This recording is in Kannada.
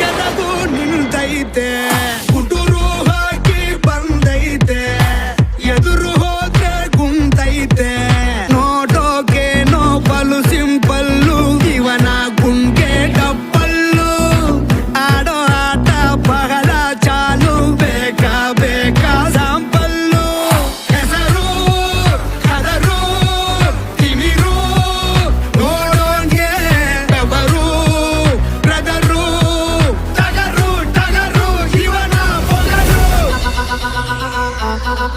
ಕನದು ನಿಂತೈತೆ ಗುಡುರು ಹಾಕಿ ಬಂದೈತೆ. ಎದುರು ಹೋದ್ರೆ ಗುಂತೈತೆ.